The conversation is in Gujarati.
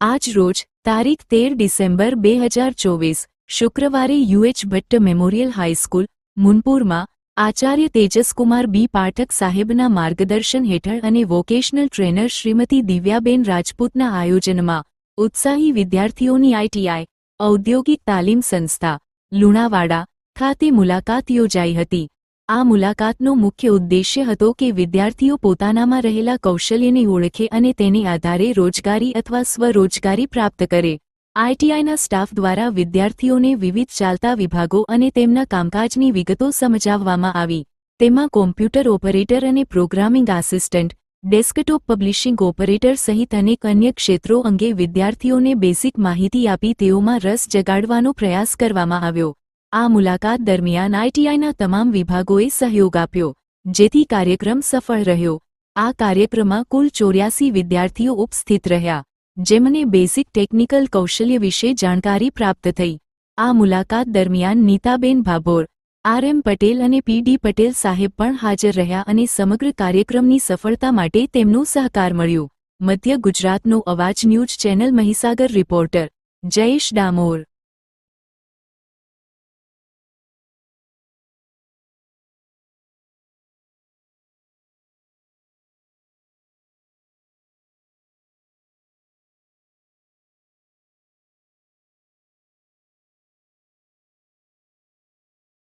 આજ રોજ, તારીખ તેર ડિસેમ્બર બે હજાર ચોવીસ, શુક્રવારે યુએચ ભટ્ટ મેમોરિયલ હાઈસ્કૂલ, મુનપુરમાં, આચાર્ય તેજસકુમાર બી પાઠક સાહેબના માર્ગદર્શન હેઠળ અને વોકેશનલ ટ્રેનર શ્રીમતી દિવ્યાબેન રાજપૂતના આયોજનમાં, ઉત્સાહી વિદ્યાર્થીઓની આઈટીઆઈ, ઔદ્યોગિક તાલીમ સંસ્થા, લુણાવાડા ખાતે મુલાકાત યોજાઈ હતી. આ મુલાકાતનો મુખ્ય ઉદ્દેશ્ય હતો કે વિદ્યાર્થીઓ પોતાનામાં રહેલા કૌશલ્યને ઓળખે અને તેને આધારે રોજગારી અથવા સ્વરોજગારી પ્રાપ્ત કરે. આઈટીઆઈના સ્ટાફ દ્વારા વિદ્યાર્થીઓને વિવિધ ચાલતા વિભાગો અને તેમના કામકાજની વિગતો સમજાવવામાં આવી. તેમાં કોમ્પ્યુટર ઓપરેટર અને programming assistant, desktop publishing operator સહિત અનેક અન્ય ક્ષેત્રો અંગે વિદ્યાર્થીઓને બેસિક માહિતી આપી તેઓમાં રસ જગાડવાનો પ્રયાસ કરવામાં આવ્યો. આ મુલાકાત દરમિયાન આઈટીઆઈના તમામ વિભાગોએ સહયોગ આપ્યો, જેથી કાર્યક્રમ સફળ રહ્યો. આ કાર્યક્રમમાં કુલ ચોર્યાસી વિદ્યાર્થીઓ ઉપસ્થિત રહ્યા, જેમને બેસિક ટેકનિકલ કૌશલ્ય વિશે જાણકારી પ્રાપ્ત થઈ. આ મુલાકાત દરમિયાન નીતાબેન ભાભોર, આર એમ પટેલ અને પી ડી પટેલ સાહેબ પણ હાજર રહ્યા અને સમગ્ર કાર્યક્રમની સફળતા માટે તેમનો સહકાર મળ્યો. મધ્ય ગુજરાતનો અવાજ news channel Mahisagar reporter, Jayesh Damor.